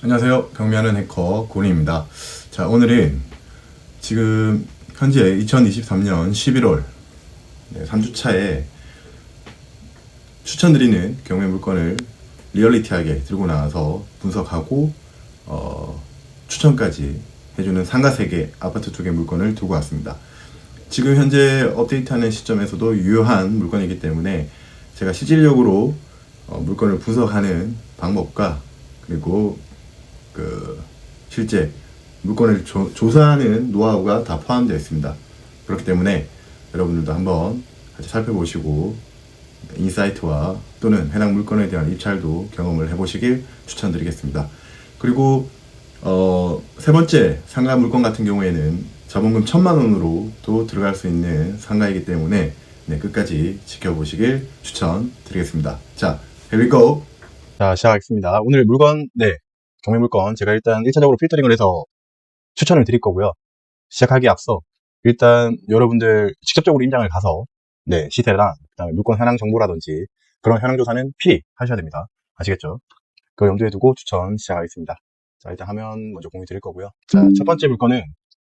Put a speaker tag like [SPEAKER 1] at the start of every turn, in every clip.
[SPEAKER 1] 안녕하세요. 경미하는 해커 고린입니다. 자, 오늘은 지금 현재 2023년 11월 3주차에 추천드리는 경매 물건을 리얼리티하게 들고 나와서 분석하고 어, 추천까지 해주는 상가 세계 아파트 쪽의 물건을 들고 왔습니다. 지금 현재 업데이트하는 시점에서도 유효한 물건이기 때문에 제가 실질적으로 어, 물건을 분석하는 방법과 그리고 그 실제 물건을 조, 조사하는 노하우가 다 포함되어 있습니다. 그렇기 때문에 여러분들도 한번 같이 살펴보시고 인사이트와 또는 해당 물건에 대한 입찰도 경험을 해보시길 추천드리겠습니다. 그리고 어, 세 번째 상가 물건 같은 경우에는 자본금 천만 원으로 또 들어갈 수 있는 상가이기 때문에 네, 끝까지 지켜보시길 추천드리겠습니다. 자, here we go. 자, 시작하겠습니다. 오늘 물건, 네, 경매 물건 제가 일단 1차적으로 필터링을 해서 추천을 드릴 거고요. 시작하기 앞서 일단 여러분들 직접적으로 임장을 가서 네, 시세랑 그다음에 물건 현황 정보라든지 그런 현황 조사는 필히 하셔야 됩니다. 아시겠죠? 그걸 염두에 두고 추천 시작하겠습니다. 자, 일단 화면 먼저 공유 드릴 거고요. 자, 첫 번째 물건은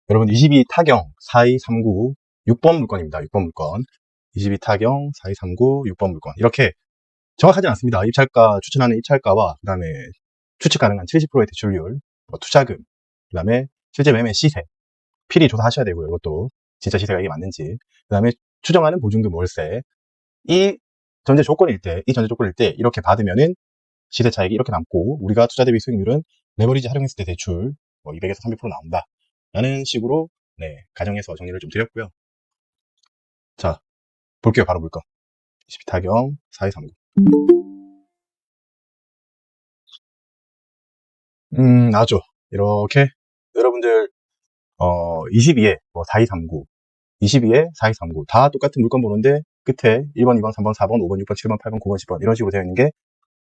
[SPEAKER 1] 여러분 22 타경 4239 6번 물건입니다. 6번 물건. 22 타경 4239 6번 물건. 이렇게 정확하지 않습니다. 입찰가, 추천하는 입찰가와 그다음에 추측 가능한 70%의 대출률, 뭐 투자금, 그 다음에 실제 매매 시세, 필히 조사하셔야 되고요. 이것도 진짜 시세가 이게 맞는지. 그 다음에 추정하는 보증금 월세. 이 전제 조건일 때, 이 전제 조건일 때 이렇게 받으면은 시세 차익이 이렇게 남고 우리가 투자 대비 수익률은 레버리지 활용했을 때 대출 뭐 200에서 300% 나온다. 라는 식으로 네, 가정해서 정리를 좀 드렸고요. 자, 볼게요. 바로 물건. 22타경 4239. 음, 나죠. 이렇게 여러분들 어 22에 뭐 4239, 22에 4239 다 똑같은 물건 보는데 끝에 1번, 2번, 3번, 4번, 5번, 6번, 7번, 8번, 9번, 10번 이런 식으로 되어 있는 게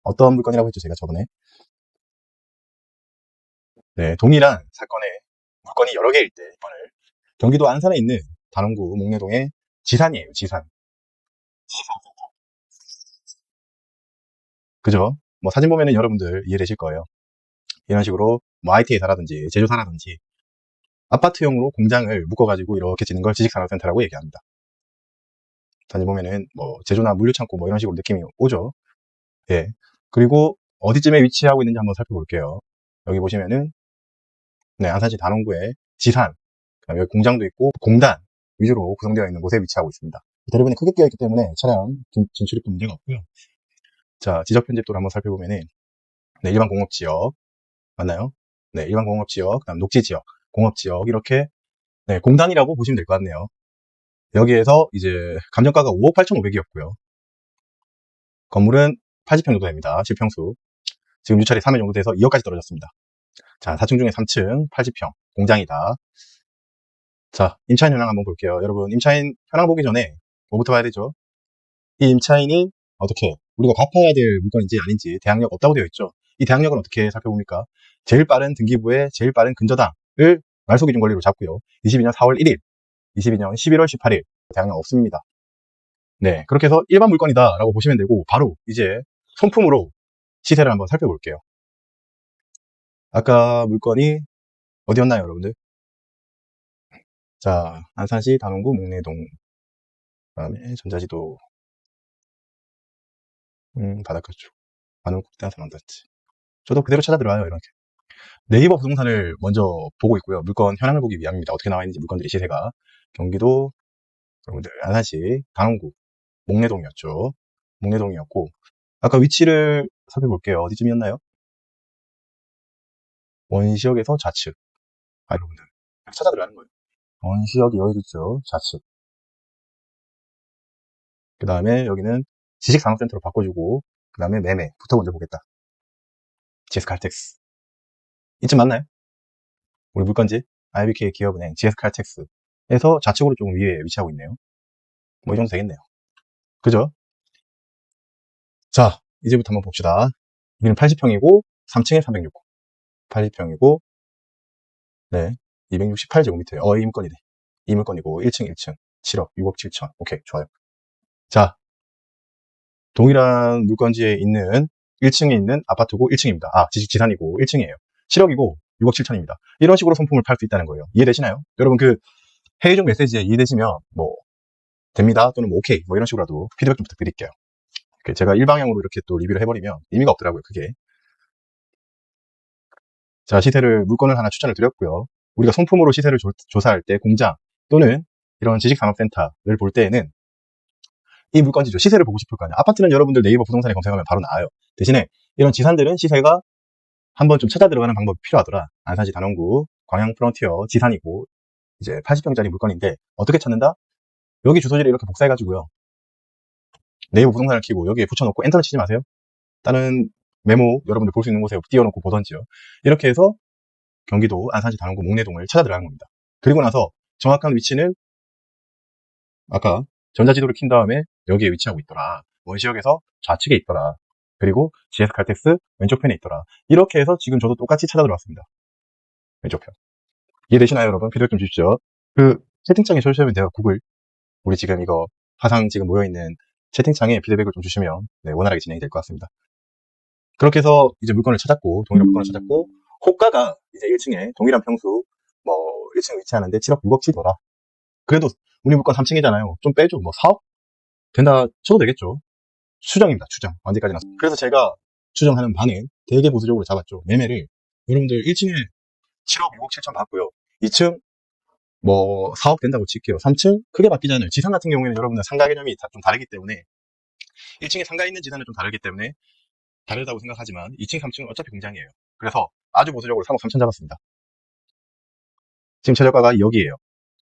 [SPEAKER 1] 어떤 물건이라고 했죠 제가 저번에 네 동일한 사건의 물건이 여러 개일 때 이번을 경기도 안산에 있는 단원구 목내동의 지산이에요 지산 그죠? 뭐 사진 보면은 여러분들 이해되실 거예요. 이런 식으로 뭐 IT회사라든지 제조사라든지 아파트용으로 공장을 묶어가지고 이렇게 짓는 걸 지식산업센터라고 얘기합니다. 사진 보면은 뭐 제조나 물류창고 뭐 이런 식으로 느낌이 오죠. 예. 그리고 어디쯤에 위치하고 있는지 한번 살펴볼게요. 여기 보시면은 네, 안산시 단원구에 지산, 여기 공장도 있고 공단 위주로 구성되어 있는 곳에 위치하고 있습니다. 대부분이 크게 끼어 있기 때문에 차량 진- 진출입도 문제가 없고요. 자, 지적 편집도를 한번 살펴보면은 네, 일반 공업 지역 맞나요? 네, 일반 공업 지역, 그다음 녹지 지역, 공업 지역 이렇게 네, 공단이라고 보시면 될 것 같네요. 여기에서 이제 감정가가 5억 8,500이었고요. 건물은 80평 정도 됩니다. 7평수. 지금 유찰이 3회 정도 돼서 2억까지 떨어졌습니다. 자, 4층 중에 3층, 80평, 공장이다. 자, 임차인 현황 한번 볼게요. 여러분, 임차인 현황 보기 전에 뭐부터 봐야 되죠? 이 임차인이 어떻게 우리가 갚아야 될 물건인지 아닌지 대항력 없다고 되어 있죠. 이 대항력은 어떻게 살펴봅니까? 제일 빠른 등기부의 제일 빠른 근저당을 말소 기준 권리로 잡고요. 22년 4월 1일, 22년 11월 18일 대항력 없습니다. 네, 그렇게 해서 일반 물건이다라고 보시면 되고 바로 이제 손품으로 시세를 한번 살펴볼게요. 아까 물건이 어디였나요, 여러분들? 자, 안산시 단원구 목내동 그다음에 전자지도 음, 바닷가 쪽 반응 국대한서 만들었지. 저도 그대로 찾아 들어와요, 이렇게. 네이버 부동산을 먼저 보고 있고요. 물건 현황을 보기 위함입니다. 어떻게 나와 있는지 물건들의 시세가. 경기도, 여러분들, 안산시, 단원구, 목내동이었죠. 목내동이었고, 아까 위치를 살펴볼게요. 어디쯤이었나요? 원시역에서 좌측. 아, 여러분들. 찾아 들어가는 거예요. 원시역이 여기 있죠. 좌측. 그 다음에 여기는 지식산업센터로 바꿔주고, 그 다음에 매매 부터 먼저 보겠다. GS 칼텍스. 이쯤 맞나요? 우리 물건지 IBK 기업은행 GS 칼텍스에서 좌측으로 조금 위에 위치하고 있네요. 뭐 이 정도 되겠네요. 그죠? 자, 이제부터 한번 봅시다. 여기는 80평이고 3층에 306. 80평이고 네, 268제곱미터예요. 어, 이 물건이네. 이 물건이고 1층 1층 7억 6억 7천. 오케이, 좋아요. 자, 동일한 물건지에 있는
[SPEAKER 2] 1층에 있는 아파트고 1층입니다. 아, 지, 지산이고 1층이에요. 7억이고 6억 7천입니다. 이런 식으로 상품을 팔 수 있다는 거예요. 이해되시나요? 여러분 그 회의 중 메시지에 이해되시면 뭐 됩니다 또는 뭐 오케이 뭐 이런 식으로라도 피드백 좀 부탁드릴게요. 제가 일방향으로 이렇게 또 리뷰를 해버리면 의미가 없더라고요. 그게. 자 시세를 물건을 하나 추천을 드렸고요. 우리가 손품으로 시세를 조, 사할때 공장 또는 이런 지식산업센터를 볼 때에는 이 물건지죠. 시세를 보고 싶을 거 아니에요. 아파트는 여러분들 네이버 부동산에 검색하면 바로 나와요. 대신에 이런 지산들은 시세가 한번 좀 찾아 들어가는 방법이 필요하더라. 안산시 단원구 광양 프론티어 지산이고 이제 80평짜리 물건인데 어떻게 찾는다? 여기 주소지를 이렇게 복사해가지고요. 네이버 부동산을 키고 여기에 붙여놓고 엔터를 치지 마세요. 다른 메모 여러분들 볼 수 있는 곳에 띄워놓고 보던지요. 이렇게 해서 경기도 안산시 단원구 목내동을 찾아 들어가는 겁니다. 그리고 나서 정확한 위치는 아까 전자지도를 킨 다음에 여기에 위치하고 있더라. 원시역에서 좌측에 있더라. 그리고 GS 칼텍스 왼쪽 편에 있더라. 이렇게 해서 지금 저도 똑같이 찾아 들어왔습니다. 왼쪽 편. 이해되시나요, 여러분? 피드백 좀 주십시오. 그 채팅창에 쳐주시면 돼요, 구글. 우리 지금 이거 화상 지금 모여있는 채팅창에 피드백을 좀 주시면 네, 원활하게 진행이 될 것 같습니다. 그렇게 해서 이제 물건을 찾았고, 동일한 물건을 찾았고, 호가가 이제 1층에 동일한 평수, 뭐, 1층에 위치하는데 7억, 6억 치더라. 그래도 우리 물건 3층이잖아요. 좀 빼줘. 뭐 4억? 된다 쳐도 되겠죠. 추정입니다. 추정. 언제까지나. 그래서 제가 추정하는 반은 되게 보수적으로 잡았죠. 매매를 여러분들 1층에 7억, 6억 7천 받고요. 2층 뭐 4억 된다고 칠게요. 3층 크게 바뀌잖아요. 지상 같은 경우에는 여러분들 상가 개념이 다 좀 다르기 때문에 1층에 상가 있는 지상은 좀 다르기 때문에 다르다고 생각하지만 2층, 3층은 어차피 공장이에요. 그래서 아주 보수적으로 3억 3천 잡았습니다. 지금 최저가가 여기에요.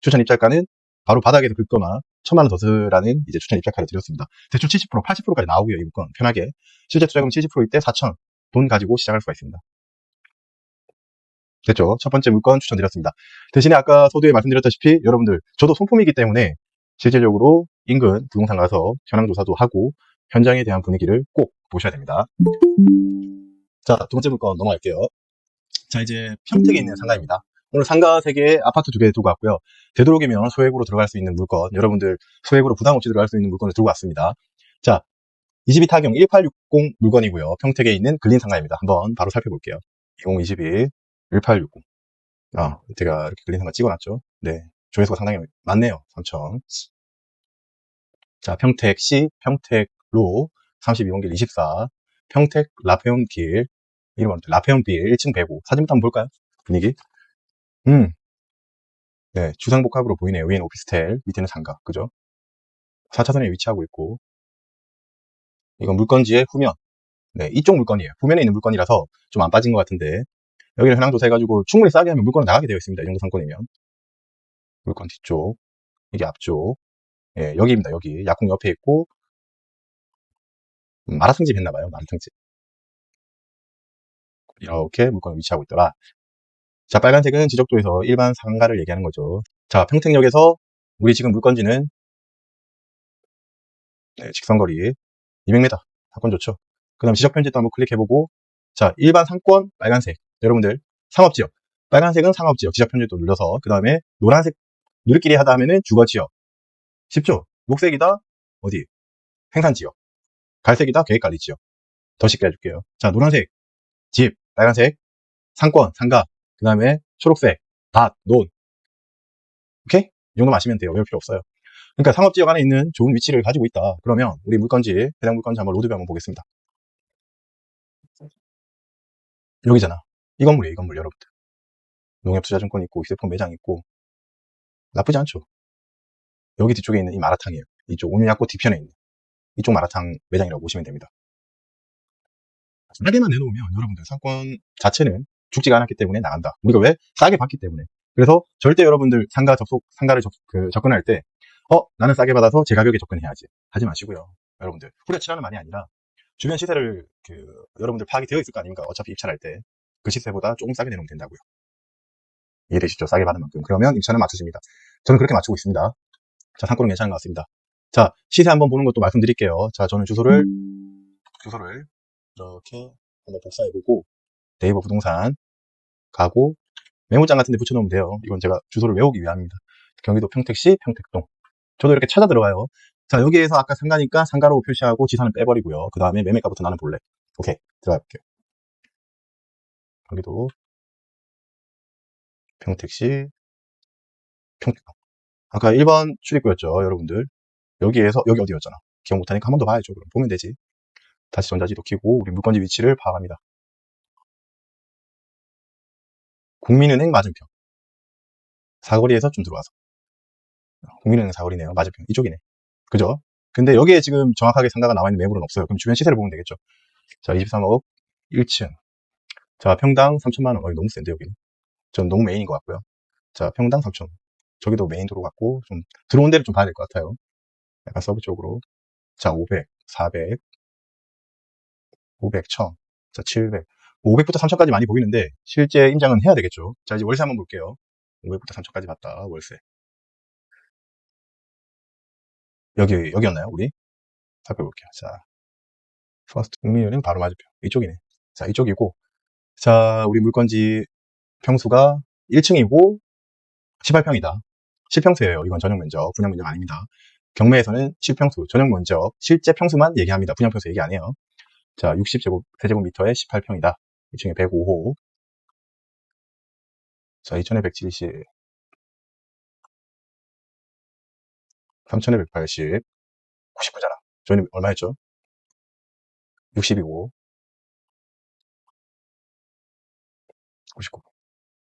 [SPEAKER 2] 추천 입찰가는 바로 바닥에서 긁거나 천만 원 더 쓰라는 이제 추천 입찰가를 드렸습니다. 대충 70%, 80%까지 나오고요. 이 물건 편하게. 실제 투자금 70%일 때 4천 돈 가지고 시작할 수가 있습니다. 됐죠? 첫 번째 물건 추천드렸습니다. 대신에 아까 서두에 말씀드렸다시피 여러분들 저도 손품이기 때문에 실질적으로 인근 부동산 가서 현황 조사도 하고 현장에 대한 분위기를 꼭 보셔야 됩니다. 자, 두 번째 물건 넘어갈게요. 자, 이제 평택에 있는 상가입니다. 오늘 상가 3개, 아파트 2개 두고 왔고요. 되도록이면 소액으로 들어갈 수 있는 물건, 여러분들 소액으로 부담 없이 들어갈 수 있는 물건을 들고 왔습니다. 자, 22 타경 1860 물건이고요. 평택에 있는 근린 상가입니다. 한번 바로 살펴볼게요. 2022 1860. 아, 제가 이렇게 근린 상가 찍어놨죠. 네. 조회수가 상당히 많네요. 3천. 자, 평택시, 평택로, 32번길 24, 평택 라페온길, 이름 라페온빌 1층 105. 사진부터 한번 볼까요? 분위기. 음. 네, 주상복합으로 보이네요. 위에는 오피스텔, 밑에는 상가. 그죠? 4차선에 위치하고 있고. 이건 물건지의 후면. 네, 이쪽 물건이에요. 후면에 있는 물건이라서 좀 안 빠진 것 같은데. 여기를 현황 조사 해가지고 충분히 싸게 하면 물건은 나가게 되어 있습니다. 이 정도 상권이면. 물건 뒤쪽. 이게 앞쪽. 예, 여기입니다. 여기. 약국 옆에 있고. 음, 마라탕집 했나봐요. 마라탕집. 이렇게 물건이 위치하고 있더라. 자, 빨간색은 지적도에서 일반 상가를 얘기하는 거죠. 자, 평택역에서 우리 지금 물건지는 네, 직선거리 200m. 상권 좋죠. 그 다음 지적 편집도 한번 클릭해보고 자, 일반 상권 빨간색. 여러분들 상업지역. 빨간색은 상업지역. 지적 편집도 눌러서 그 다음에 노란색 누리끼리 하다 하면은 주거지역. 쉽죠? 녹색이다 어디? 생산지역. 갈색이다 계획관리지역. 더 쉽게 해줄게요. 자, 노란색 집, 빨간색 상권, 상가, 그 다음에 초록색, 밭, 논. 오케이? 이 정도 마시면 돼요. 외울 필요 없어요. 그러니까 상업지역 안에 있는 좋은 위치를 가지고 있다. 그러면 우리 물건지, 해당 물건지 한번 로드뷰 한번 보겠습니다. 여기잖아. 이 건물이에요, 이 건물, 여러분들. 농협투자증권 있고, 휴대폰 매장 있고. 나쁘지 않죠? 여기 뒤쪽에 있는 이 마라탕이에요. 이쪽 온유약국 뒤편에 있는. 이쪽 마라탕 매장이라고 보시면 됩니다. 싸게만 내놓으면 여러분들 상권 자체는 죽지가 않았기 때문에 나간다. 우리가 왜? 싸게 받기 때문에. 그래서 절대 여러분들 상가 접속, 상가를 접, 그, 접근할 때, 어, 나는 싸게 받아서 제 가격에 접근해야지. 하지 마시고요. 여러분들. 후려치라는 말이 아니라, 주변 시세를, 그, 여러분들 파악이 되어 있을 거 아닙니까? 어차피 입찰할 때. 그 시세보다 조금 싸게 내놓으면 된다고요. 이해되시죠? 싸게 받은 만큼. 그러면 입찰은 맞춰집니다. 저는 그렇게 맞추고 있습니다. 자, 상권은 괜찮은 것 같습니다. 자, 시세 한번 보는 것도 말씀드릴게요. 자, 저는 주소를, 주소를 이렇게 한번 복사해보고, 네이버 부동산 가고 메모장 같은 데 붙여놓으면 돼요. 이건 제가 주소를 외우기 위함입니다. 경기도 평택시 평택동. 저도 이렇게 찾아 들어가요. 자, 여기에서 아까 상가니까 상가로 표시하고 지산을 빼버리고요. 그 다음에 매매가부터 나는 볼래. 오케이. 들어가 볼게요. 여기도 평택시 평택. 아까 1번 출입구였죠, 여러분들. 여기에서 여기 어디였잖아. 기억 못하니까 한 번 더 봐야죠. 그럼 보면 되지. 다시 전자지도 켜고 우리 물건지 위치를 파악합니다. 국민은행 맞은편. 사거리에서 좀 들어와서. 국민은행 사거리네요. 맞은편. 이쪽이네. 그죠? 근데 여기에 지금 정확하게 상가가 나와 있는 매물은 없어요. 그럼 주변 시세를 보면 되겠죠. 자, 23억 1층. 자, 평당 3천만 원. 어, 너무 센데, 여기는. 전 너무 메인인 것 같고요. 자, 평당 3천. 저기도 메인 도로 같고, 좀, 들어온 데를 좀 봐야 될 것 같아요. 약간 서브 쪽으로. 자, 500, 400, 500, 1000, 자, 700. 500부터 3000까지 많이 보이는데, 실제 임장은 해야 되겠죠. 자, 이제 월세 한번 볼게요. 500부터 3000까지 봤다, 월세. 여기, 여기였나요, 우리? 살펴볼게요. 자, 퍼스트 국민은행 바로 맞은편. 이쪽이네. 자, 이쪽이고, 자, 우리 물건지 평수가 1층이고, 18평이다. 실평수예요. 이건 전용 면적, 분양 면적 아닙니다. 경매에서는 실평수, 전용 면적, 실제 평수만 얘기합니다. 분양 평수 얘기 안 해요. 자, 60제곱, 세제곱미터에 18평이다. 2층에 105호. 자, 2천에 170. 3천에 180. 99잖아. 저희는 얼마였죠? 60이고. 99.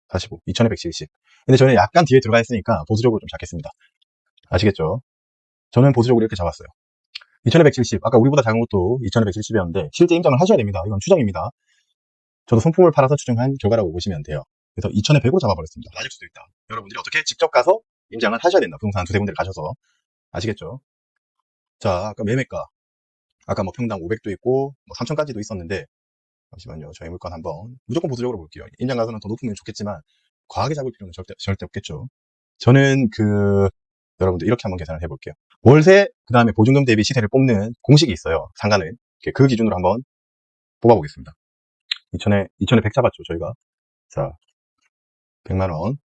[SPEAKER 2] 45. 2천에 170. 근데 저는 약간 뒤에 들어가 있으니까 보수적으로 좀 잡겠습니다. 아시겠죠? 저는 보수적으로 이렇게 잡았어요. 2270. 아까 우리보다 작은 것도 2270이었는데 실제 임장을 하셔야 됩니다. 이건 추정입니다. 저도 손품을 팔아서 추정한 결과라고 보시면 돼요. 그래서 2100으로 잡아버렸습니다. 낮을 수도 있다. 여러분들이 어떻게 직접 가서 임장을 하셔야 된다. 부동산 한 두세 군데를 가셔서. 아시겠죠? 자, 아까 매매가. 아까 뭐 평당 500도 있고 뭐 3000까지도 있었는데 잠시만요. 저희 물건 한번 무조건 보수적으로 볼게요. 임장 가서는 더 높으면 좋겠지만 과하게 잡을 필요는 절대, 절대 없겠죠. 저는 그 여러분들 이렇게 한번 계산을 해볼게요. 월세 그 다음에 보증금 대비 시세를 뽑는 공식이 있어요. 상가는 그 기준으로 한번 뽑아보겠습니다. 2천에 2천에 100 잡았죠 저희가. 자 100만 원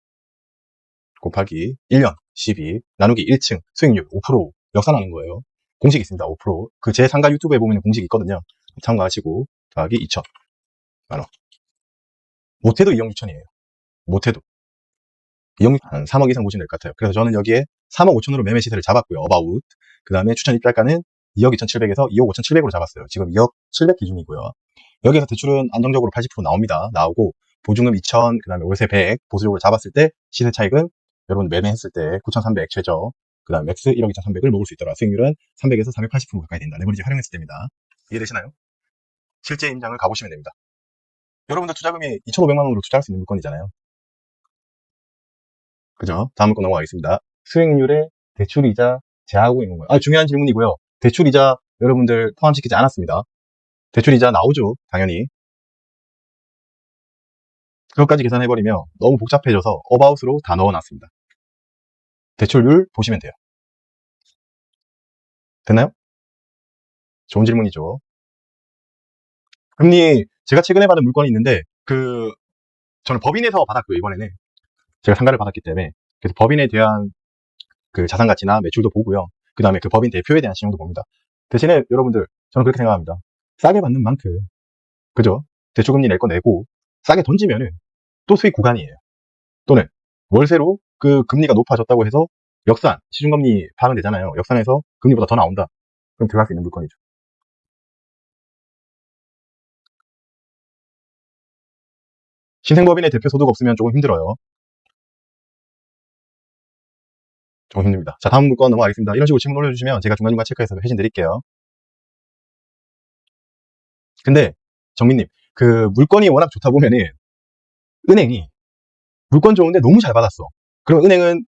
[SPEAKER 2] 곱하기 1년 12 나누기 1층 수익률 5% 역산하는 거예요. 공식이 있습니다. 5%그 제 상가 유튜브에 보면 공식이 있거든요. 참고하시고 더하기 2천 만 원 못해도 2억 6천이에요. 못해도 2억 한 3억 이상 보시면 될 것 같아요. 그래서 저는 여기에 3억 5천으로 매매 시세를 잡았고요. 어바웃. 그 다음에 추천 입찰가는 2억 2,700에서 2억 5,700으로 잡았어요. 지금 2억 700 기준이고요. 여기에서 대출은 안정적으로 80% 나옵니다. 나오고 보증금 2,000, 그 다음에 월세 100 보수적으로 잡았을 때 시세 차익은 여러분 매매했을 때 9,300 최저, 그 다음 맥스 1억 2,300을 먹을 수 있더라. 수익률은 300에서 480% 가까이 된다. 레버리지 활용했을 때입니다. 이해되시나요? 실제 임장을 가보시면 됩니다. 여러분들 투자금이 2,500만 원으로 투자할 수 있는 물건이잖아요. 그죠? 다음 거 넘어가겠습니다. 수익률에 대출이자 제하고 있는 거예요. 아, 중요한 질문이고요. 대출이자 여러분들 포함시키지 않았습니다. 대출이자 나오죠, 당연히. 그것까지 계산해버리면 너무 복잡해져서 어바웃으로 다 넣어놨습니다. 대출률 보시면 돼요. 됐나요? 좋은 질문이죠. 금리, 제가 최근에 받은 물건이 있는데, 그, 저는 법인에서 받았고요, 이번에는. 제가 상가를 받았기 때문에. 그래서 법인에 대한 그 자산 가치나 매출도 보고요. 그 다음에 그 법인 대표에 대한 신용도 봅니다. 대신에 여러분들, 저는 그렇게 생각합니다. 싸게 받는 만큼, 그죠? 대출금리 낼 거 내고, 싸게 던지면은 또 수익 구간이에요. 또는 월세로 그 금리가 높아졌다고 해서 역산, 시중금리 파는 되잖아요. 역산해서 금리보다 더 나온다. 그럼 들어갈 수 있는 물건이죠. 신생법인의 대표 소득 없으면 조금 힘들어요. 조금 힘듭니다. 자, 다음 물건 넘어가겠습니다. 이런 식으로 질문 올려주시면 제가 중간중간 체크해서 회신 드릴게요. 근데, 정민님, 그 물건이 워낙 좋다 보면은, 은행이 물건 좋은데 너무 잘 받았어. 그럼 은행은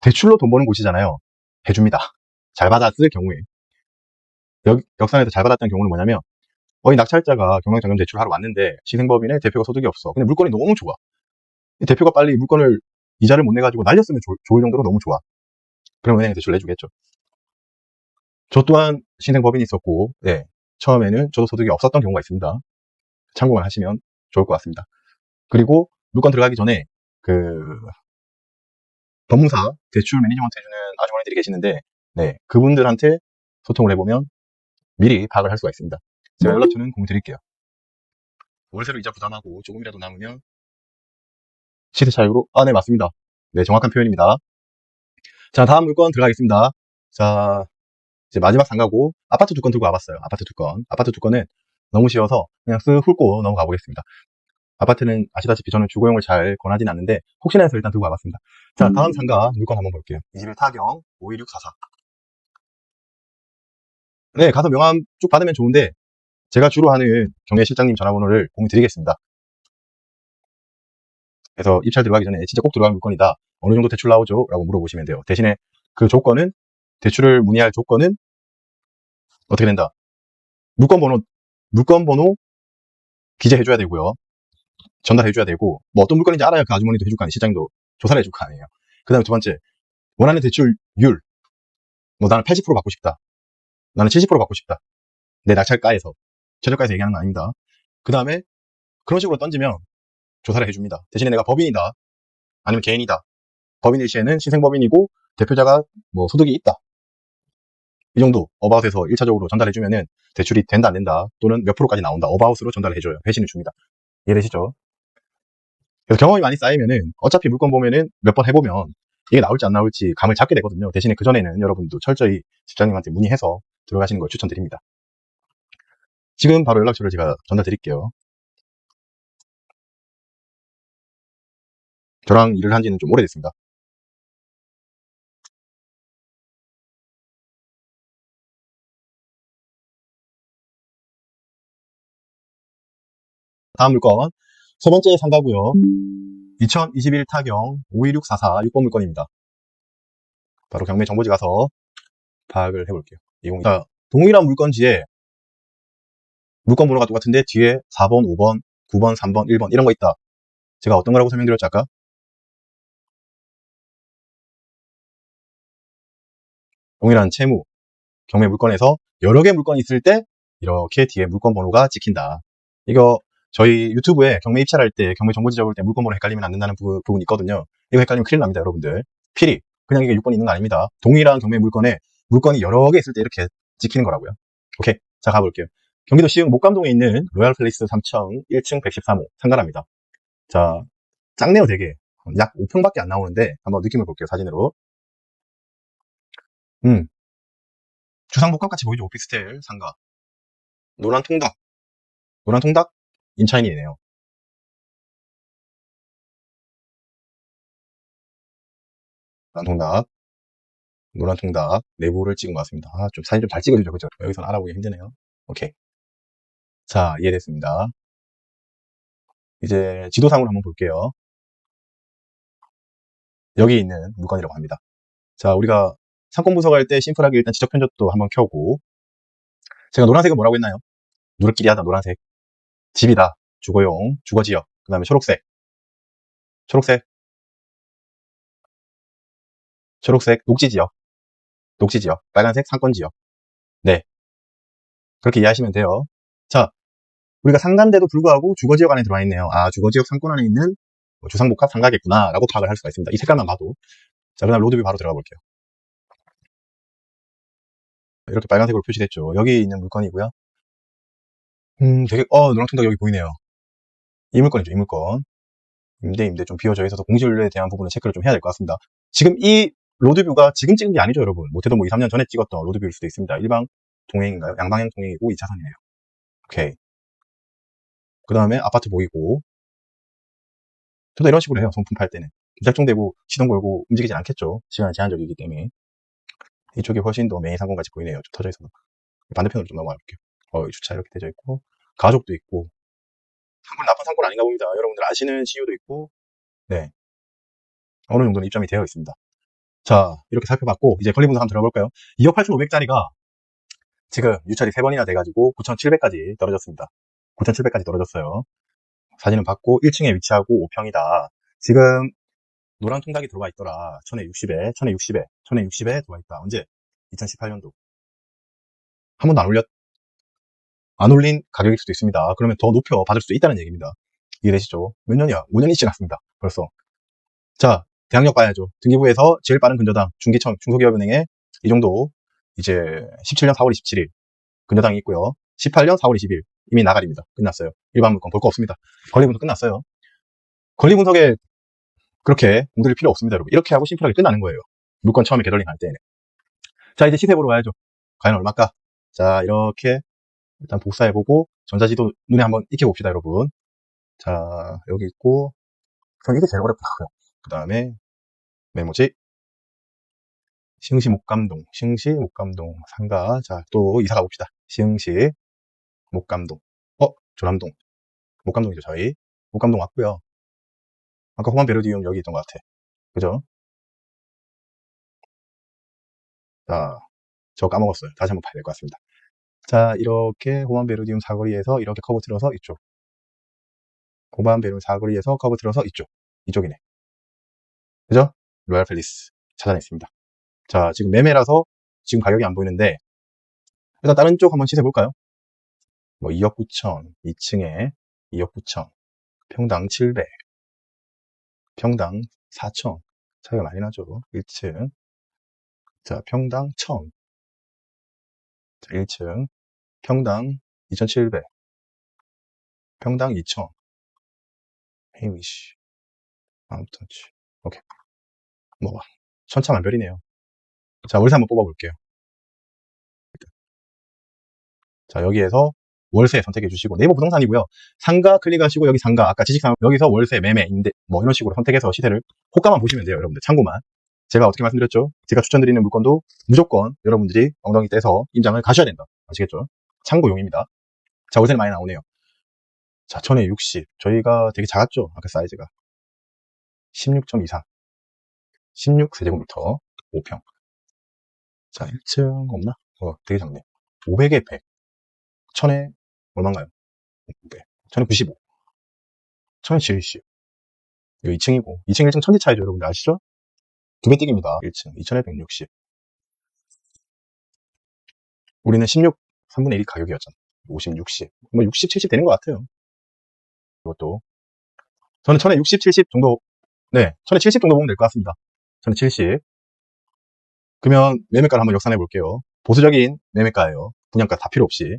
[SPEAKER 2] 대출로 돈 버는 곳이잖아요. 해줍니다. 잘 받았을 경우에. 역, 역산에서 잘 받았다는 경우는 뭐냐면, 어이 낙찰자가 경영자금 대출하러 왔는데 시생법인의 대표가 소득이 없어. 근데 물건이 너무 좋아. 이 대표가 빨리 물건을 이자를 못 내가지고 날렸으면 좋, 좋을 정도로 너무 좋아. 그럼 은행에 대출 내주겠죠. 저 또한 신생법인이 있었고, 네. 처음에는 저도 소득이 없었던 경우가 있습니다. 참고만 하시면 좋을 것 같습니다. 그리고 물건 들어가기 전에 그 법무사 대출 매니지먼트 해주는 아주머니들이 계시는데, 네. 그분들한테 소통을 해보면 미리 파악을 할 수가 있습니다. 제가 연락처는 공유 드릴게요. 월세로 이자 부담하고 조금이라도 남으면 시세 차익으로 아 네 맞습니다. 네 정확한 표현입니다. 자 다음 물건 들어가겠습니다. 자 이제 마지막 상가고 아파트 두 건 들고 와봤어요. 아파트 두 건. 아파트 두 건은 너무 쉬워서 그냥 쓱 훑고 넘어가 보겠습니다. 아파트는 아시다시피 저는 주거용을 잘 권하진 않는데 혹시나 해서 일단 들고 와봤습니다. 자 다음 상가 물건 한번 볼게요. 21 타경 52644. 네 가서 명함 쭉 받으면 좋은데 제가 주로 하는 경례 실장님 전화번호를 공유 드리겠습니다. 그래서 입찰 들어가기 전에 진짜 꼭 들어갈 물건이다. 어느 정도 대출 나오죠? 라고 물어보시면 돼요. 대신에 그 조건은 대출을 문의할 조건은 어떻게 된다? 물건 번호 물건 번호 기재해줘야 되고요. 전달해줘야 되고 뭐 어떤 물건인지 알아야 그 아주머니도 해줄 거 아니에요. 시장도 조사를 해줄 거 아니에요. 그 다음에 두 번째 원하는 대출율 뭐 나는 80% 받고 싶다. 나는 70% 받고 싶다. 내 낙찰가에서 최저가에서 얘기하는 거 아닙니다. 그 다음에 그런 식으로 던지면 조사를 해줍니다. 대신에 내가 법인이다. 아니면 개인이다. 법인일 시에는 신생법인이고 대표자가 뭐 소득이 있다. 이 정도 어바웃에서 1차적으로 전달해주면은 대출이 된다 안 된다 또는 몇 프로까지 나온다 어바웃으로 전달해줘요. 회신을 줍니다. 이해되시죠? 그래서 경험이 많이 쌓이면은 어차피 물건 보면은 몇 번 해보면 이게 나올지 안 나올지 감을 잡게 되거든요. 대신에 그전에는 여러분도 철저히 집장님한테 문의해서 들어가시는 걸 추천드립니다. 지금 바로 연락처를 제가 전달 드릴게요. 저랑 일을 한 지는 좀 오래됐습니다. 다음 물건. 세 번째 상가고요 2021 타경 52644 6번 물건입니다. 바로 경매 정보지 가서 파악을 해볼게요. 20. 자, 동일한 물건지에 물건 번호가 똑같은데 뒤에 4번, 5번, 9번, 3번, 1번 이런 거 있다. 제가 어떤 거라고 설명드렸죠 아까? 동일한 채무, 경매 물건에서 여러 개 물건이 있을 때 이렇게 뒤에 물건 번호가 찍힌다. 이거 저희 유튜브에 경매 입찰 할 때 경매 정보지 적을 때 물건 번호 헷갈리면 안 된다는 부, 분이 있거든요. 이거 헷갈리면 큰일 납니다, 여러분들. 필히 그냥 이게 6번 있는 거 아닙니다. 동일한 경매 물건에 물건이 여러 개 있을 때 이렇게 찍히는 거라고요. 오케이. 자, 가볼게요. 경기도 시흥 목감동에 있는 로얄 플레이스 3층 1층 113호 상가랍니다. 자, 작네요, 되게. 약 5평밖에 안 나오는데 한번 느낌을 볼게요, 사진으로. 음. 주상복합 같이 보이죠, 오피스텔 상가. 노란 통닭. 노란 통닭? 인차인이네요. 노란 통닭. 노란 통닭 내부를 찍은 것 같습니다. 아, 좀 사진 좀 잘 찍어주죠, 그죠? 여기서는 알아보기 힘드네요. 오케이. 자, 이해됐습니다. 이제 지도상으로 한번 볼게요. 여기 있는 물건이라고 합니다. 자, 우리가 상권 분석할 때 심플하게 일단 지적 편집도 한번 켜고 제가 노란색은 뭐라고 했나요? 누르끼리 하다 노란색. 집이다. 주거용, 주거지역. 그 다음에 초록색. 초록색. 초록색, 녹지지역. 녹지지역. 빨간색, 상권지역. 네. 그렇게 이해하시면 돼요. 자, 우리가 상단데도 불구하고 주거지역 안에 들어와 있네요. 아, 주거지역 상권 안에 있는 뭐 주상복합 상가겠구나. 라고 파악을 할 수가 있습니다. 이 색깔만 봐도. 자, 그 다음 로드뷰 바로 들어가 볼게요. 이렇게 빨간색으로 표시됐죠. 여기 있는 물건이고요. 음, 되게, 어, 노랑통닭 여기 보이네요. 이 물건이죠, 이 물건. 임대, 임대 좀 비워져 있어서 공실에 대한 부분은 체크를 좀 해야 될 것 같습니다. 지금 이 로드뷰가 지금 찍은 게 아니죠, 여러분. 못해도 뭐 2, 3년 전에 찍었던 로드뷰일 수도 있습니다. 일방 동행인가요? 양방향 동행이고 2차선이네요. 오케이. 그 다음에 아파트 보이고. 저도 이런 식으로 해요, 성품 팔 때는. 작정되고 시동 걸고 움직이지 않겠죠. 시간이 제한적이기 때문에. 이쪽이 훨씬 더 메인 상권같이 보이네요. 좀 터져 있어서. 반대편으로 좀 넘어가 볼게요. 어, 주차 이렇게 되어 있고, 가족도 있고, 상권 나쁜 상권 아닌가 봅니다. 여러분들 아시는 CU도 있고, 네. 어느 정도는 입점이 되어 있습니다. 자, 이렇게 살펴봤고, 이제 권리분석 한번 들어볼까요? 2억 8,500짜리가 지금 유찰이 3번이나 돼가지고 9,700까지 떨어졌습니다. 9,700까지 떨어졌어요. 사진은 받고 1층에 위치하고 5평이다. 지금 노란 통닭이 들어와 있더라. 1060에, 1060에, 1060에 들어와 있다. 언제? 2018년도. 한 번도 안 올렸, 안 올린 가격일 수도 있습니다. 그러면 더 높여 받을 수도 있다는 얘기입니다. 이해되시죠? 몇 년이야? 5년이 지났습니다. 벌써. 자, 대학력 봐야죠. 등기부에서 제일 빠른 근저당, 중기청, 중소기업은행에 이 정도, 이제 17년 4월 27일 근저당이 있고요. 18년 4월 20일 이미 나가립니다. 끝났어요. 일반 물건 볼 거 없습니다. 권리 분석 끝났어요. 권리 분석에 그렇게 공들일 필요 없습니다, 여러분. 이렇게 하고 심플하게 끝나는 거예요. 물건 처음에 개덜링 할 때는. 자, 이제 시세 보러 가야죠. 과연 얼마까? 자, 이렇게 일단 복사해보고 전자지도 눈에 한번 익혀봅시다, 여러분. 자, 여기 있고 전 이게 제일 어렵더라고요. 그 다음에 메모지 시흥시 목감동, 시흥시 목감동 상가. 자, 또 이사 가봅시다. 시흥시 목감동. 어, 조남동. 목감동이죠, 저희. 목감동 왔고요. 아까 호만 베르디움 여기 있던 것 같아. 그죠? 자, 저 까먹었어요. 다시 한번 봐야 될 것 같습니다. 자, 이렇게 호만 베르디움 사거리에서 이렇게 커브 틀어서 이쪽. 호만 베르디움 사거리에서 커브 틀어서 이쪽. 이쪽이네. 그죠? 로얄 팰리스 찾아냈습니다. 자, 지금 매매라서 지금 가격이 안 보이는데 일단 다른 쪽 한번 시세 볼까요? 뭐 2억 9천, 2층에 2억 9천, 평당 700, 평당 4천, 차이가 많이 나죠. 1층. 자, 평당 1000. 자, 1층. 평당 2700. 평당 2000. 헤이위시. 아무튼, 오케이. 뭐, 천차만별이네요. 자, 월세 한번 뽑아볼게요. 자, 여기에서 월세 선택해 주시고, 네이버 부동산이고요. 상가 클릭하시고, 여기 상가, 아까 지식상, 여기서 월세, 매매, 임대, 뭐 이런 식으로 선택해서 시세를, 호가만 보시면 돼요, 여러분들. 참고만. 제가 어떻게 말씀드렸죠? 제가 추천드리는 물건도 무조건 여러분들이 엉덩이 떼서 임장을 가셔야 된다. 아시겠죠? 참고용입니다. 자, 월세 많이 나오네요. 자, 전에 60. 저희가 되게 작았죠? 아까 사이즈가. 16.23. 16세제곱미터 5평. 자, 1층 없나? 어, 되게 작네. 500에 100. 1000에 얼마인가요? 500. 1000에 95. 1000에 70. 이거 2층이고. 2층, 1층 천지 차이죠, 여러분들 아시죠? 두 배 뛰기입니다. 1층. 2000에 160. 우리는 16, 3분의 1 가격이었잖아. 50, 60. 뭐 60, 70 되는 것 같아요. 이것도. 저는 1000에 60, 70 정도, 네. 1000에 70 정도 보면 될 것 같습니다. 1000에 70. 그러면 매매가를 한번 역산해 볼게요. 보수적인 매매가예요. 분양가 다 필요 없이.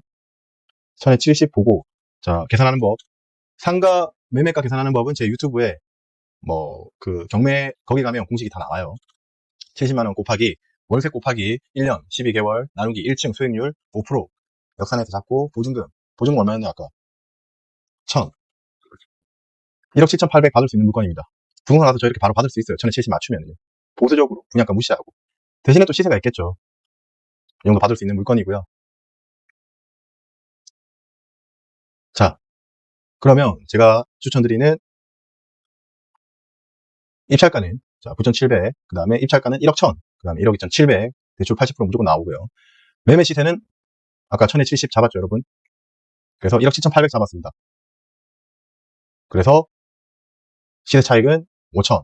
[SPEAKER 2] 1000에 70 보고, 자, 계산하는 법. 상가 매매가 계산하는 법은 제 유튜브에 뭐, 그, 경매, 거기 가면 공식이 다 나와요. 70만원 곱하기, 월세 곱하기, 1년, 12개월, 나누기 1층 수익률 5%. 역산해서 잡고, 보증금. 보증금 얼마였나, 아까? 1000. 1억 7,800 받을 수 있는 물건입니다. 부동산 가서 저 이렇게 바로 받을 수 있어요. 1000에 70 맞추면요. 보수적으로, 분양가 무시하고. 대신에 또 시세가 있겠죠. 이 정도 받을 수 있는 물건이고요. 자, 그러면 제가 추천드리는 입찰가는 자 9,700, 그 다음에 입찰가는 1억 1,000, 그 다음에 1억 2,700, 대출 80% 무조건 나오고요. 매매 시세는 아까 1,000에 70 잡았죠, 여러분? 그래서 1억 7,800 잡았습니다. 그래서 시세 차익은 5,000,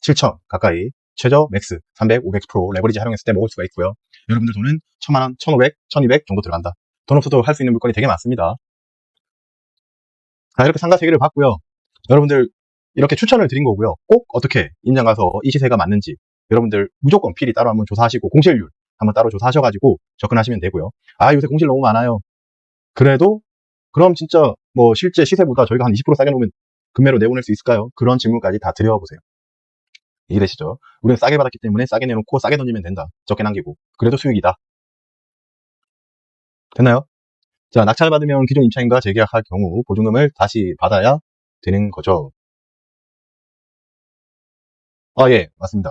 [SPEAKER 2] 7,000 가까이 최저 맥스 300, 500% 레버리지 활용했을 때 먹을 수가 있고요. 여러분들 돈은 1,000만원, 1,500, 1,200 정도 들어간다. 돈 없어도 할 수 있는 물건이 되게 많습니다. 자, 이렇게 상가 3개를 봤고요. 여러분들 이렇게 추천을 드린 거고요. 꼭 어떻게 임장 가서 이 시세가 맞는지 여러분들 무조건 필히 따로 한번 조사하시고 공실률 한번 따로 조사하셔가지고 접근하시면 되고요. 아 요새 공실 너무 많아요. 그래도 그럼 진짜 뭐 실제 시세보다 저희가 한 20% 싸게 놓으면 금매로 내보낼 수 있을까요? 그런 질문까지 다 드려보세요. 이해되시죠? 우리는 싸게 받았기 때문에 싸게 내놓고 싸게 던지면 된다. 적게 남기고 그래도 수익이다. 됐나요? 자 낙찰 받으면 기존 임차인과 재계약할 경우 보증금을 다시 받아야 되는 거죠. 아, 예, 맞습니다.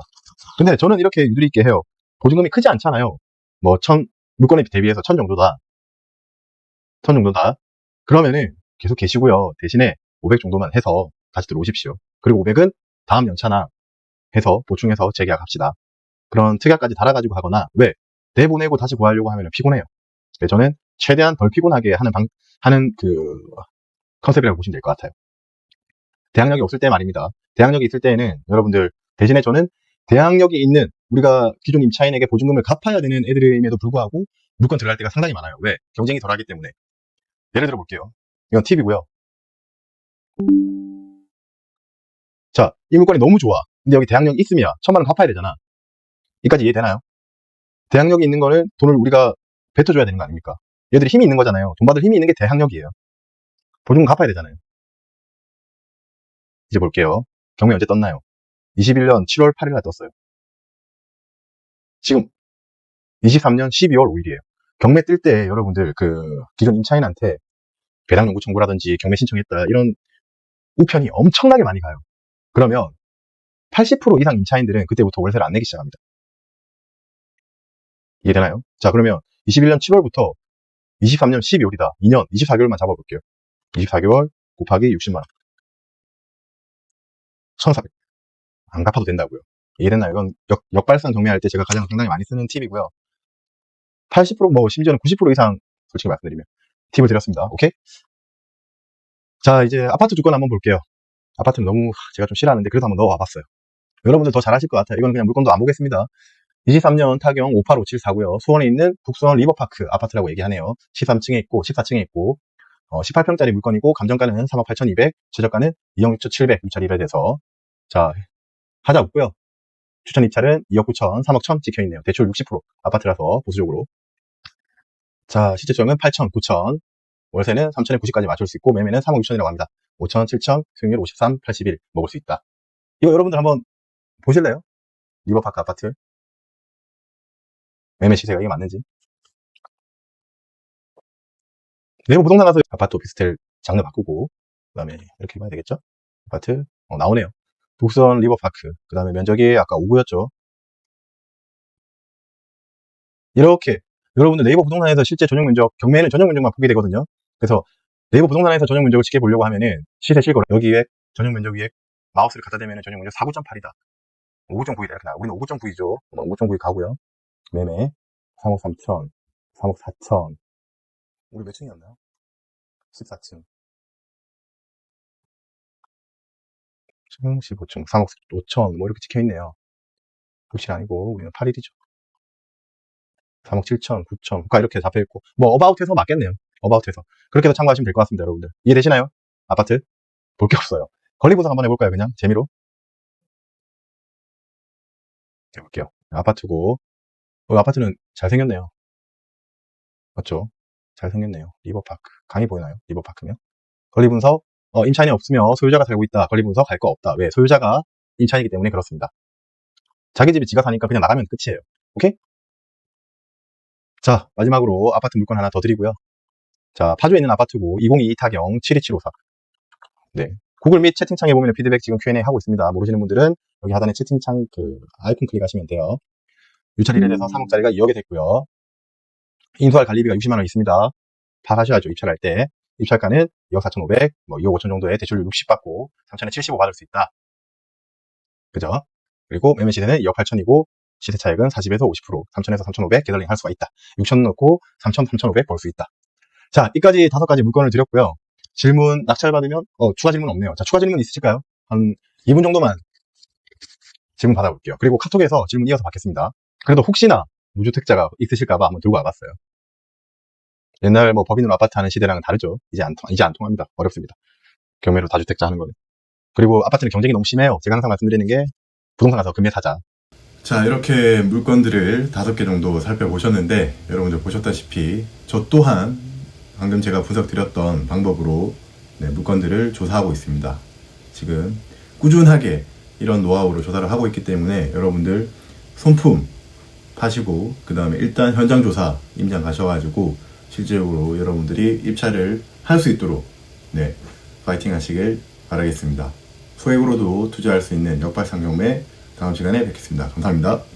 [SPEAKER 2] 근데 저는 이렇게 유두리 있게 해요. 보증금이 크지 않잖아요. 뭐, 천, 물건에 대비해서 천 정도다. 천 정도다. 그러면은 계속 계시고요. 대신에 500 정도만 해서 다시 들어오십시오. 그리고 500은 다음 연차나 해서 보충해서 재계약합시다. 그런 특약까지 달아가지고 하거나, 왜? 내보내고 다시 구하려고 하면 피곤해요. 저는 최대한 덜 피곤하게 하는 방, 하는 그, 컨셉이라고 보시면 될 것 같아요. 대항력이 없을 때 말입니다. 대항력이 있을 때에는 여러분들 대신에 저는 대항력이 있는 우리가 기존 임차인에게 보증금을 갚아야 되는 애들임에도 불구하고 물건 들어갈 때가 상당히 많아요. 왜? 경쟁이 덜하기 때문에. 예를 들어 볼게요. 이건 팁이고요. 자, 이 물건이 너무 좋아. 근데 여기 대항력이 있으면 천만 원 갚아야 되잖아. 이까지 이해되나요? 대항력이 있는 거는 돈을 우리가 뱉어줘야 되는 거 아닙니까? 얘들이 힘이 있는 거잖아요. 돈 받을 힘이 있는 게 대항력이에요. 보증금 갚아야 되잖아요. 이제 볼게요. 경매 언제 떴나요? 21년 7월 8일 날 떴어요. 지금 23년 12월 5일이에요. 경매 뜰 때 여러분들 그 기존 임차인한테 배당 연구 청구라든지 경매 신청했다 이런 우편이 엄청나게 많이 가요. 그러면 80% 이상 임차인들은 그때부터 월세를 안 내기 시작합니다. 이해되나요? 자 그러면 21년 7월부터 23년 12월이다. 2년 24개월만 잡아볼게요. 24개월 곱하기 60만 원. 1,400. 안 갚아도 된다고요. 이해됐나요? 이건 역, 역발상 경매할 때 제가 가장 상당히 많이 쓰는 팁이고요. 80%뭐 심지어는 90% 이상 솔직히 말씀드리면 팁을 드렸습니다. 오케이? 자 이제 아파트 주권 한번 볼게요. 아파트는 너무 제가 좀 싫어하는데 그래도 한번 넣어와봤어요. 여러분들 더 잘하실 것 같아요. 이건 그냥 물건도 안 보겠습니다. 23년 타경 58574고요. 수원에 있는 북수원 리버파크 아파트라고 얘기하네요. 13층에 있고 14층에 있고 어, 18평짜리 물건이고 감정가는 3억 8,200, 최저가는 2억 6,700 입찰 1회 돼서 자 하자 없고요. 추천 입찰은 2억 9천, 3억 1천 찍혀있네요. 대출 60% 아파트라서 보수적으로. 자 실제적은 8천, 9천, 월세는 3천에 90까지 맞출 수 있고 매매는 3억 6천이라고 합니다. 5천, 7천, 수익률 53, 81 먹을 수 있다. 이거 여러분들 한번 보실래요? 리버파크 아파트 매매 시세가 이게 맞는지 네이버 부동산 가서 아파트 오피스텔 장르 바꾸고 그 다음에 이렇게 봐야 되겠죠? 아파트 어, 나오네요. 북선 리버파크 그 다음에 면적이 아까 5구였죠. 이렇게 여러분들 네이버 부동산에서 실제 전용 면적 경매에는 전용 면적만 보게 되거든요. 그래서 네이버 부동산에서 전용 면적을 쉽게 보려고 하면은 시세 실거래 여기 위에 전용 면적 위에 마우스를 갖다 대면 전용 면적 49.8이다. 5.9이다 이렇게 나와. 우리는 5.9이죠. 5.9 가고요. 매매 3억 3천, 3억 4천. 우리 몇 층이었나요? 14층. 15층, 3억 5천, 뭐 이렇게 찍혀 있네요. 그것이 아니고, 우리는 8일이죠. 3억 7천, 9천, 그러니까 이렇게 잡혀 있고, 뭐, 어바웃해서 맞겠네요. 어바웃해서. 그렇게 해서 참고하시면 될 것 같습니다, 여러분들. 이해되시나요? 아파트? 볼 게 없어요. 권리 분석 한번 해볼까요, 그냥? 재미로? 해볼게요. 아파트고, 어, 아파트는 잘생겼네요. 맞죠? 잘생겼네요. 리버파크. 강이 보이나요? 리버파크면? 권리 분석, 어, 임차인이 없으며 소유자가 살고 있다. 권리 분석 할 거 없다. 왜? 소유자가 임차인이기 때문에 그렇습니다. 자기 집이 지가 사니까 그냥 나가면 끝이에요. 오케이? 자, 마지막으로 아파트 물건 하나 더 드리고요. 자, 파주에 있는 아파트고 2022 타경 72754. 네. 구글 및 채팅창에 보면 피드백 지금 Q&A 하고 있습니다. 모르시는 분들은 여기 하단에 채팅창 그 아이콘 클릭하시면 돼요. 유찰 1에 대해서 3억짜리가 2억이 됐고요. 인수할 관리비가 60만원 있습니다. 다 하셔야죠, 입찰할 때. 입찰가는 2억 4,500, 뭐 2억 5천 정도에 대출률 60 받고 3천에 75 받을 수 있다. 그죠? 그리고 매매 시세는 2억 8천이고 시세 차익은 40에서 50%, 3천에서 3,500 개덜링 할 수가 있다. 6천 넣고 3천, 3,500 벌 수 있다. 자, 이까지 다섯 가지 물건을 드렸고요. 질문 낙찰 받으면 어, 추가 질문 없네요. 자, 추가 질문 있으실까요? 한 2분 정도만 질문 받아볼게요. 그리고 카톡에서 질문 이어서 받겠습니다. 그래도 혹시나 무주택자가 있으실까봐 한번 들고 와봤어요. 옛날 뭐 법인으로 아파트 하는 시대랑은 다르죠. 이제 안, 통- 이제 안 통합니다. 어렵습니다. 경매로 다주택자 하는 거는. 그리고 아파트는 경쟁이 너무 심해요. 제가 항상 말씀드리는 게 부동산 가서 금매 사자.
[SPEAKER 1] 자, 이렇게 물건들을 다섯 개 정도 살펴보셨는데, 여러분들 보셨다시피, 저 또한 방금 제가 분석드렸던 방법으로 네, 물건들을 조사하고 있습니다. 지금 꾸준하게 이런 노하우로 조사를 하고 있기 때문에 여러분들 손품 파시고, 그 다음에 일단 현장 조사 임장 가셔가지고, 실제적으로 여러분들이 입찰을 할 수 있도록, 네, 파이팅 하시길 바라겠습니다. 소액으로도 투자할 수 있는 역발상 경매 다음 시간에 뵙겠습니다. 감사합니다.